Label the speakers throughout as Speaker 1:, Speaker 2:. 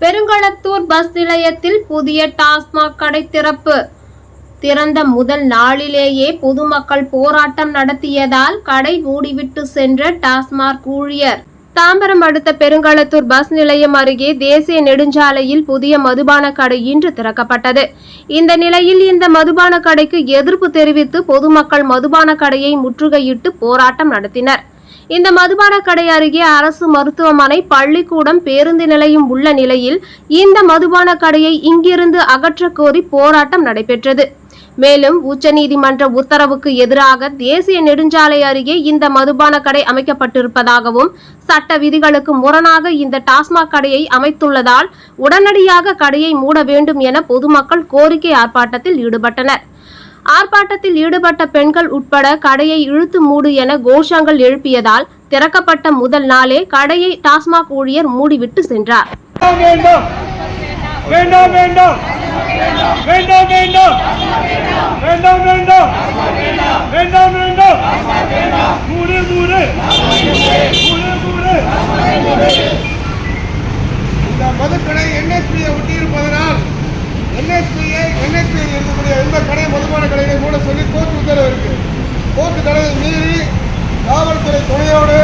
Speaker 1: Perungalathur bus நிலையத்தில் புதிய டாஸ்மாக் கடை திறப்பு. திறந்த முதல் நாளிலேயே பொதுமக்கள் போராட்டம் நடத்தியதால் கடை மூடிவிட்டு சென்ற டாஸ்மாக் ஊழியர். தாம்பரம் அடுத்த பெருங்களத்தூர் பஸ் நிலையம் அருகே தேசிய நெடுஞ்சாலையில் புதிய மதுபான கடை இன்று திறக்கப்பட்டது. இந்த நிலையில் இந்த மதுபான கடைக்கு எதிர்ப்பு தெரிவித்து பொதுமக்கள் மதுபான கடையை முற்றுகையிட்டு போராட்டம் நடத்தினர். இந்த மதுபான கடை அருகே அரசு மருத்துவமனை பள்ளிக்கூடம் பேருந்து நிலையம் உள்ள நிலையில் இந்த மதுபான கடையை இங்கிருந்து அகற்ற கோரி போராட்டம் நடைபெற்றது. மேலும் உச்சநீதிமன்ற உத்தரவுக்கு எதிராக தேசிய நெடுஞ்சாலை அருகே இந்த மதுபான கடை அமைக்கப்பட்டிருப்பதாகவும் சட்ட விதிகளுக்கு முரணாக இந்த டாஸ்மாக் கடையை அமைத்துள்ளதால் உடனடியாக கடையை மூட வேண்டும் என பொதுமக்கள் கோரிக்கை ஆர்ப்பாட்டத்தில் ஈடுபட்டனர். ஆர்ப்பாட்டத்தில் ஈடுபட்ட பெண்கள் உட்பட கடையை இழுத்து மூடு என கோஷங்கள் எழுப்பியதால் திறக்கப்பட்ட முதல் நாளே கடையை டாஸ்மாக் ஊழியர் மூடிவிட்டு சென்றார்.
Speaker 2: வேண்டாம் வேண்டாம். வேண்டாம் வேண்டாம். வேண்டாம் வேண்டாம். வேண்டாம் வேண்டாம். வேண்டாம் மூடு மூடு. மூடு மூடு.
Speaker 3: இந்த மதுக்கடை என்எஸ்பியை ஒட்டியிருப்பதனால் என்எஸ்பியை என்எஸ்பியில் இருக்கக்கூடிய எந்த கடை மதுபான கடைகளை மூட சொல்லி கோர்ட் உத்தரவு இருக்கு. கோர்ட் தடவை மீறி காவல்துறை துணையோடு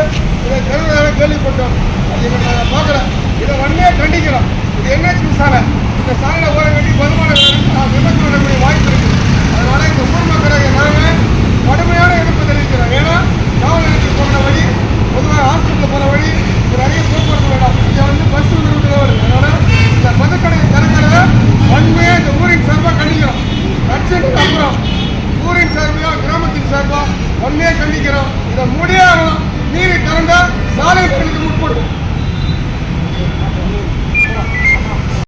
Speaker 3: இதை கருதாக கேள்விப்பட்டோம். அது இவங்க நாங்கள் பார்க்குறோம் இதை வன்மையை கண்டிக்கிறோம். இது என்ன ஒன்னே கண்டிக்கிறோம். இதை முடியாகணும் நீரை கலந்தால் சாலை பணிக்கு முற்படும்